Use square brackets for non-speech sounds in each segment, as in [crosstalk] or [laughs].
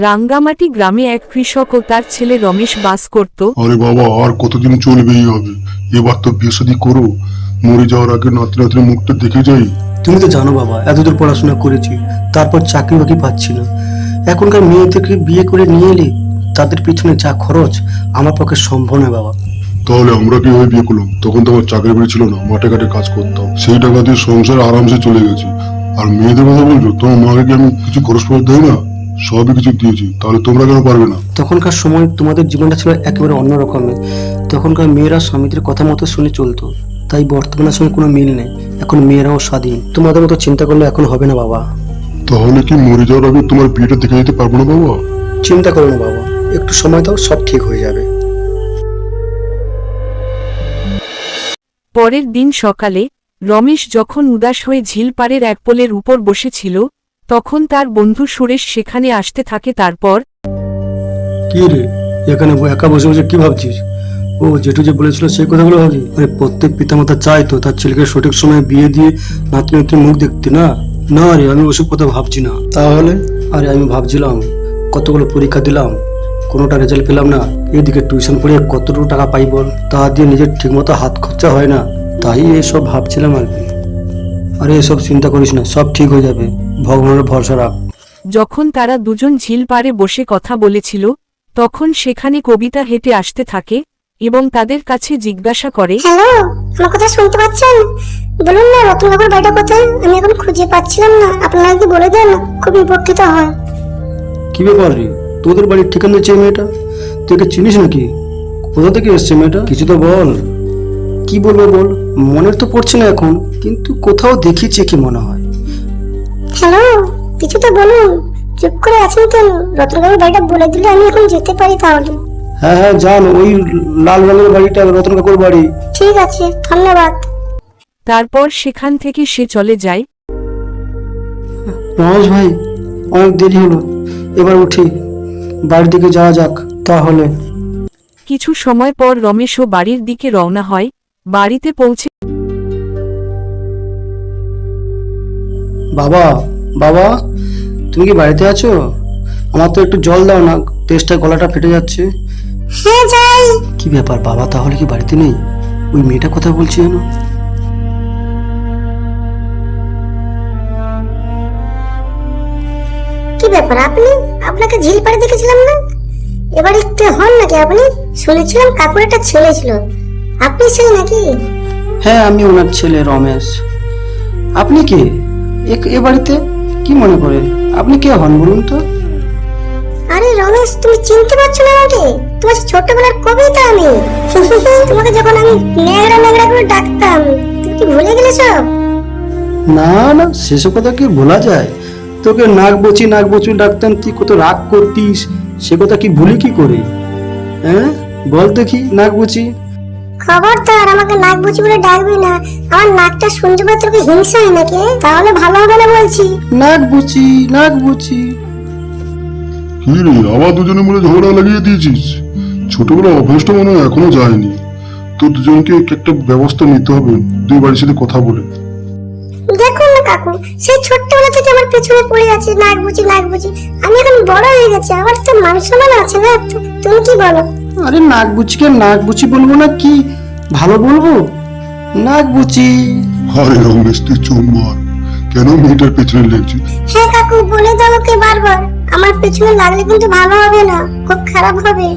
রাঙ্গামাটি গ্রামে এক কৃষক ও তার ছেলে রমেশ বাস করত। আরে বাবা আর কতদিন চলবে হবে? এবার তো বিয়ে করো। মরে যাওয়ার আগে নাতি নাতির মুখটা দেখে যাই। তুমি তো জানো বাবা এতদূর পড়াশোনা করেছি তারপর চাকরি বাকরি পাচ্ছি না। এখনকার মেয়েদেরকে বিয়ে করে নিয়ে এলে? তাদের পিছনে যা খরচ আমার পক্ষে সম্ভব নয় বাবা। তাহলে আমরা কীভাবে বিয়ে করলাম? তখন তো আমার চাকরি বাড়ি ছিল না মাঠে ঘাটে কাজ করতাম। সেই টাকা দিয়ে সংসার আরামসে চলে গেছে। আর মেয়েদের কথা বলছো তোমার মাকে কি আমি কিছু খরচ দেয় না? সবই কিছু দিয়েছি তাহলে তোমরা কেন পারবে না? তখনকার সময় তোমাদের জীবনটা ছিল একেবারে অন্য রকমের। তখনকার মেয়েরা স্বামীদের কথা মতো শুনে চলতো। তাই বর্তমানের সঙ্গে কোনো মিল নেই। এখন মেয়েরাও স্বাধীন। তোমাদের মতো চিন্তা করলে এখন হবে না বাবা। তাহলে কি মরে যাওয়ার আগে তোমার বিয়েটা দেখে যেতে পারব না বাবা? চিন্তা করো না বাবা। একটু সময় দাও সব ঠিক হয়ে যাবে। পরের দিন সকালে রমেশ যখন উদাস হয়ে ঝিলপাড়ের এক পোলের উপর বসেছিল তখন তার বন্ধু সুরেশ সেখানে আসতে থাকে তারপর, কি রে? এখানে একা বসে বসে কি ভাবছিস? ও জেঠু যে বলেছিল সেই কথাগুলো ভাবছি। আরে প্রত্যেক পিতামাতা চায় তো, তার ছেলেকে সঠিক সময়ে বিয়ে দিয়ে নাতি নাতির মুখ দেখতে, না? না রে, আমি ওসব কথা ভাবছি না। তাহলে? আরে আমি ভাবছিলাম, কতগুলো পরীক্ষা দিলাম, কোনোটা রেজাল্ট পেলাম না। এদিকে টিউশন পড়ে কতটুকু টাকা পাই বল? তা দিয়ে নিজের ঠিকমতো হাত খরচা হয় না। তাই এসব ভাবছিলাম আর কি। আরে এসব চিন্তা করিস না, সব ঠিক হয়ে যাবে। ভগবানের ভরসা রাখ যখন তারা দুজন ঝিলপাড়ে বসে কথা বলেছিল তখন সেখানে কবিতা হেঁটে আসতে থাকে এবং তাদের কাছে জিজ্ঞাসা করে হ্যালো আমার কথা শুনতে পাচ্ছেন? বলুন না রতনবাবুর বাড়িটা কোথায়? আমি এখন খুঁজে পাচ্ছিলাম না। আপনারা যদি বলে দেন? খুব উপকৃত হয়। কি ব্যাপার রে? তোদের বাড়ির ঠিকানা দিচ্ছে মেয়েটা? তুই একে চিনিস নাকি? কোথা থেকে এসছে মেয়েটা? কিছু তো বল। কি বলব বল? মনের তো পড়ছে না এখন কিন্তু কোথাও দেখিছে কি মনে হয়? হ্যালো কিছু তো বলুন। চুপ করে আছেন কেন? বাড়িটা বলে দিলে আমি এখন যেতে পারি তাহলে। হ্যাঁ হ্যাঁ জান ওই লাল রঙের বাড়িটা রতন কাকুর বাড়ি। ঠিক আছে ধন্যবাদ। তারপর সেখান থেকে সে চলে যায়। রমেশ ভাই অনেক দেরি হলো। এবার উঠি। বাড়ির দিকে যাওয়া যাক তাহলে। কিছু সময় পর রমেশও বাড়ির দিকে রওনা হয়। বাড়িতে পৌঁছে বাবা বাবা তুমি কি বাড়িতে আছো? আমার তো একটু জল দাও না তেষ্টায় গলাটা ফেটে যাচ্ছে। হ্যাঁ যাই। কি ব্যাপার বাবা তাহলে কি বাড়িতে নেই? ওই মেয়েটা কথা বলছি যেন? কি ব্যাপার আপনি? আপনাকে ঝিল পাড়ে দেখেছিলাম না? এবার একটু হন নাকি আপনি? শুনেছিলাম কাকুর একটা ছেলে ছিল। আপনি ছেলে নাকি? হ্যাঁ আমি ওনার ছেলে রমেশ। আপনি কে? এ বাড়িতে? কি মনে করে? আপনি কে হন বলুন তো? আরে রমেশ তুমি চিনতে পারছ না আমাকে? তোমার ছোটবেলার কবিতা আমি। [laughs] তোমাকে যখন আমি নেগড়া নেগড়া করে ডাকতাম তুমি কি ভুলে গেলে সব? না না সেসব কথা কি ভোলা যায়? তোকে নাক বচি নাক বচি ডাকতাম তুই কত রাগ করতিস সে কথা কি ভুলি কি করে? হ্যাঁ? বল দেখি নাক বচি। খবরদার আমাকে নাক বুঝি বলে ডাকবি না। আমার নাকটা শুনতে পাই তোকে হিংসা হয় নাকি তাহলে ভালো হবে না বলছি। নাক বুচি নাক বুচি কি রে আবার দুজনে মিলে ঝগড়া লাগিয়ে দিয়েছিস? ছোটবেলা অভ্যাসটা মনে হয় এখনও যায়নি। তো দুজনকে একটা ব্যবস্থা নিতে হবে দুই বাড়ির সাথে কথা বলে। দেখুন না কাকু সেই ছোট্টবেলা থেকে আমার পেছনে পড়ে আছে নাক বুঝি নাক বুঝি আমি এখন বড় হয়ে গেছি আমার তো মান সম্মান আছে না? তুমি কি বলো? আরে নাক বুচিকে নাক বুচি বলব না কি ভালো বলব? নাক বুচি আরে রমেশ তুই চুপ মার কেন মেয়েটার পেছনে লেগছিস? হ্যাঁ কাকু বলে দাও ওকে বারবার। আমার পেছনে লাগলে কিন্তু ভালো হবে না খুব খারাপ হবে।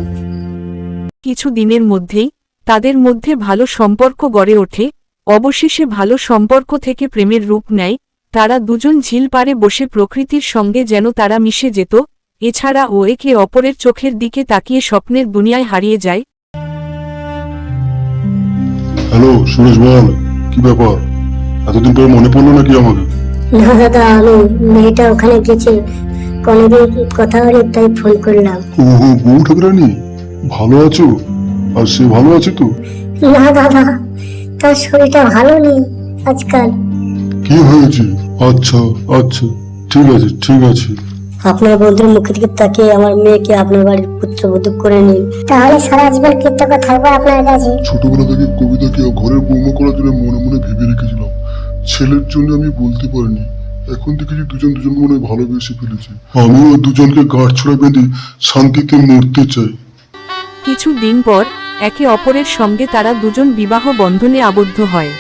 কিছু দিনের মধ্যেই তাদের মধ্যে ভালো সম্পর্ক গড়ে ওঠে। অবশেষে ভালো সম্পর্ক থেকে প্রেমের রূপ নেয়। তারা দুজন ঝিল পাড়ে বসে প্রকৃতির সঙ্গে যেন তারা মিশে যেত। এছাড়া ও একে অপরের চোখের দিকে তাকিয়ে স্বপ্নের দুনিয়ায় হারিয়ে যায়। হ্যালো সুরেশ বল কি ব্যাপার? এতদিন পরে মনে পড়ল নাকি আমাকে? না দাদা আমি মেয়েটা ওখানে গেছে। কোনোদিন কথা হলে তাই ফোন করলাম। ও বউ ঠাকুরানি? ভালো আছো? আর সে ভালো আছে তো? না দাদা তার শরীরটা ভালো নেই আজকাল। কি হয়েছে? আচ্ছা আচ্ছা ঠিক আছে ঠিক আছে। আপনার বন্ধুর মুখের দিকে তাকিয়ে আমার মেয়েকে আপনার বাড়ির পুত্রবধূ করে নিন। তাহলে সারা জীবন কৃতজ্ঞ থাকব আপনার কাছে। ছোটবেলা থেকে কবিতাকে ঘরের বৌমা করার জন্য মনে মনে ভেবে রেখেছিলাম। ছেলের জন্য আমি বলতে পারিনি। এখন দেখেছি দুজন দুজন মনে ভালোবেসে ফেলেছে। আমিও ওই দুজনকে গাঁট ছড়া বেঁধে শান্তিতে মরতে চাই। কিছু দিন পর একে অপরের সঙ্গে তারা দুজন বিবাহ বন্ধনে আবদ্ধ হয়।